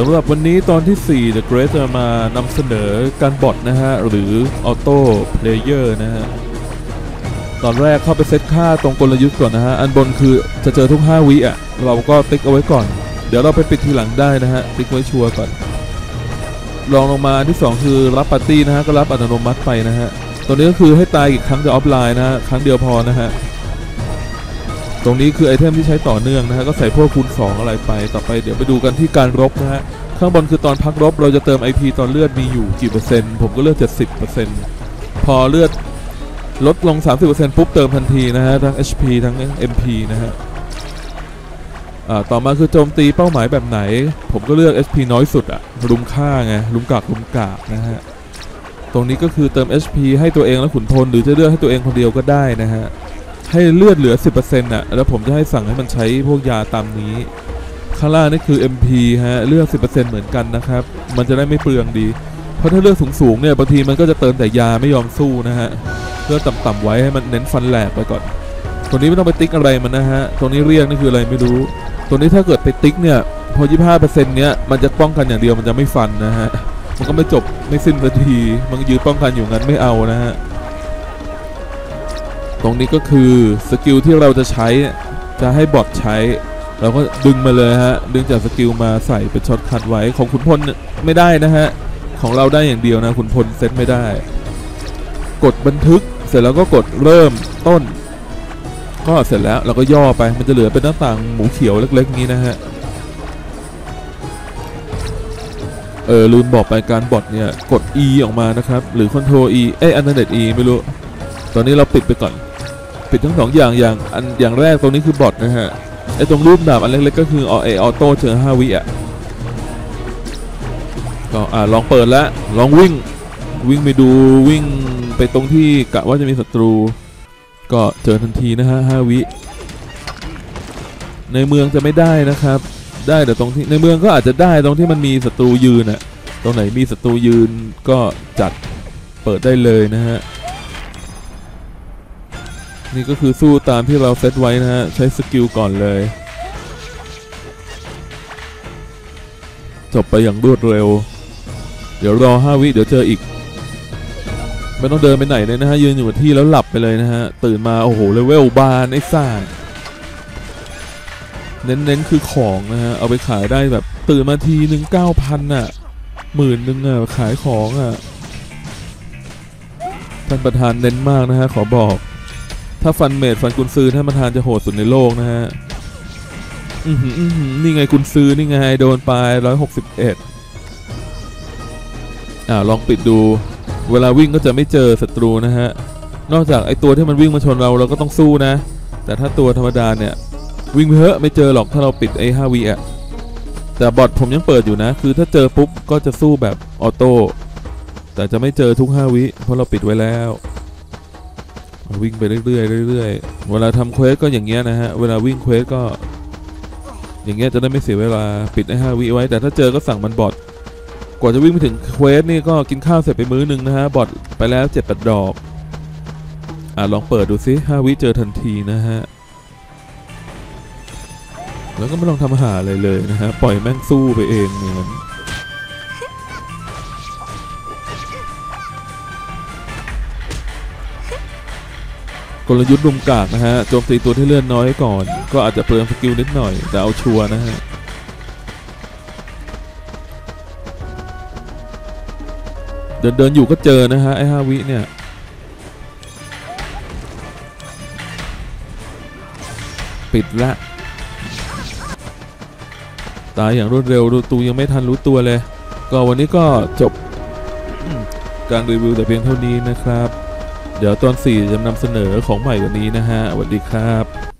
สำหรับวันนี้ตอนที่ 4 The Great จะมานำเสนอการบอทนะฮะ หรือ Auto Player นะฮะ ตอนแรกเข้าไปเซตค่าตรงกลยุทธ์ก่อนนะฮะ อันบนคือจะเจอทุก 5 วิอะ เราก็ติ๊กเอาไว้ก่อน เดี๋ยวเราไปปิดทีหลังได้นะฮะ ติ๊กไว้ชัวร์ก่อนลองลงมาอันที่ 2 คือรับปาร์ตี้นะฮะ ก็รับอัตโนมัติไปนะฮะ ตัวนี้ก็คือให้ตายอีกครั้งจะออฟไลน์นะฮะ ครั้งเดียวพอนะฮะ รงนี้คือไอเทมที่ใช้ต่อเนื่องนะฮะก็ใส่พวกคูณ2อะไรไป ต่อไปเดี๋ยวไปดูกันที่การรบนะฮะข้างบนคือตอนพักรบเราจะเติม IP ตอนเลือดมีอยู่กี่เปอร์เซ็นต์ผมก็เลือด70%พอเลือดลดลง 30%ปุ๊บเติมทันทีนะฮะทั้ง HP ทั้ง MP นะฮะอ่าต่อมาคือโจมตีเป้าหมายแบบไหน ผมก็เลือก HP น้อยสุดอะรุมค่าไงรุมกากรุมกากนะฮะตรงนี้ก็คือเติม HP ให้ตัวเองและขุนพลหรือจะเลือกให้ตัวเองคนเดียวก็ได้นะฮะ ให้เลือดเหลือ 10%น่ะแล้วผมจะให้สั่งให้มันใช้พวกยาตามนี้ข้างล่างนี่คือ MP ฮะเลือด10%เหมือนกันนะครับ มันจะได้ไม่เปลืองดี เพราะถ้าเลือดสูงๆเนี่ยบางทีมันก็จะเติมแต่ยาไม่ยอมสู้นะฮะเลือดต่ำๆไว้ให้มันเน้นฟันแหลกไปก่อนตรงนี้ไม่ต้องไปติ๊กอะไรมันนะฮะตรงนี้เรียกนี่คืออะไรไม่รู้ตรงนี้ถ้าเกิดไปติ๊กเนี่ยพอ 25%เนี้ยมันจะป้องกันอย่างเดียวมันจะไม่ฟันนะฮะมันก็ไม่จบไม่สิ้นสักทีมันยืนป้องกันอยู่งั้นไม่เอานะฮะ ตรงนี้ก็คือสกิลที่เราจะใช้จะให้บอทใช้ เราก็ดึงมาเลยฮะ ดึงจากสกิลมาใส่เป็นช็อตคัทไว้ของขุนพลไม่ได้นะฮะ ของเราได้อย่างเดียวนะขุนพลเซตไม่ได้ กดบันทึกเสร็จแล้วก็กดเริ่มต้น ก็เสร็จแล้วเราก็ย่อไปมันจะเหลือเป็นหน้าต่างหมูเขียวเล็กๆนี้นะฮะเออลืมบอกไปการบอทเนี่ยกด E ออกมานะครับ หรือ Ctrl E เอ้ย Alternate E ไม่รู้ ตอนนี้เราปิดไปก่อน ปิดทั้งสองอย่างอย่างอันอย่างแรกตรงนี้คือบอทนะฮะไอตรงรูปดาบอันเล็กๆก็คือออออโต้เจอ5วิอะก็อ่าลองเปิดแล้วลองวิ่งวิ่งไปดูวิ่งไปตรงที่กะว่าจะมีศัตรู ก็เจอทันทีนะฮะ5วิ ในเมืองจะไม่ได้นะครับ ได้แต่ตรงที่ในเมืองก็อาจจะได้ตรงที่มันมีศัตรูยืนอะตรงไหนมีศัตรูยืนก็จัดเปิดได้เลยนะฮะ นี่ก็คือสู้ตามที่เราเซตไว้นะฮะ ใช้สกิลก่อนเลย จบไปอย่างรวดเร็ว เดี๋ยวรอ 5 วิเดี๋ยวเจออีก ไม่ต้องเดินไปไหนเลยนะฮะ ยืนอยู่กับที่แล้วหลับไปเลยนะฮะ ตื่นมา โอ้โหเลเวลบานไอ้ซ่าเน้นๆคือของนะฮะ เอาไปขายได้แบบตื่นมาทีหนึ่งเก้าพันอะหมื่นหนึ่งอะ ขายของอะ ท่านประธานเน้นมากนะฮะ ขอบอก ถ้าฟันเมดฟันกุนซือท่านประธานจะโหดสุดในโลกนะฮะอือหืออือหือนี่ไงกุนซือนี่ไงโดนไปร้อยหกสิบเอ็ดอ่าลองปิดดู เวลาวิ่งก็จะไม่เจอศัตรูนะฮะ นอกจากไอตัวที่มันวิ่งมาชนเราเราก็ต้องสู้นะ แต่ถ้าตัวธรรมดาเนี่ย วิ่งไปเถอะไม่เจอหรอกถ้าเราปิดไอ้5วิอะแต่บอทผมยังเปิดอยู่นะ คือถ้าเจอปุ๊บก็จะสู้แบบออโต้แต่จะไม่เจอทุก5วิเพราะเราปิดไว้แล้ว วิ่งไปเรื่อยๆเรื่อยๆเวลาทำเควสก็อย่างเงี้ยนะฮะเวลาวิ่งเควสก็ อย่างเงี้ยจะได้ไม่เสียเวลาปิดไอ้5วิไว้ แต่ถ้าเจอก็สั่งมันบอทกว่าจะวิ่งไปถึงเควสนี่ก็กินข้าวเสร็จไปมื้อหนึงนะฮะบอทไปแล้ว7จ็ดแปดดอกอะลองเปิดดูซิ5วิเจอทันทีนะฮะแล้วก็ไม่ลองทำหาอะไรเลยนะฮะปล่อยแม่งสู้ไปเองอย่างนั้ กลยุทธ์รุมกากนะฮะโจมตีตัวที่เลื่อนน้อยก่อน ก็อาจจะเปลืองสกิลนิดหน่อย แต่เอาชัวร์นะฮะเดินเดินๆอยู่ก็เจอนะฮะไอ้ห้าวิเนี่ยปิดละตายอย่างรวดเร็วดูตูยังไม่ทันรู้ตัวเลย ก็วันนี้ก็จบการรีวิวแต่เพียงเท่านี้นะครับ เดี๋ยวตอน4จะนำเสนอของใหม่กว่านี้นะฮะสวัสดีครับ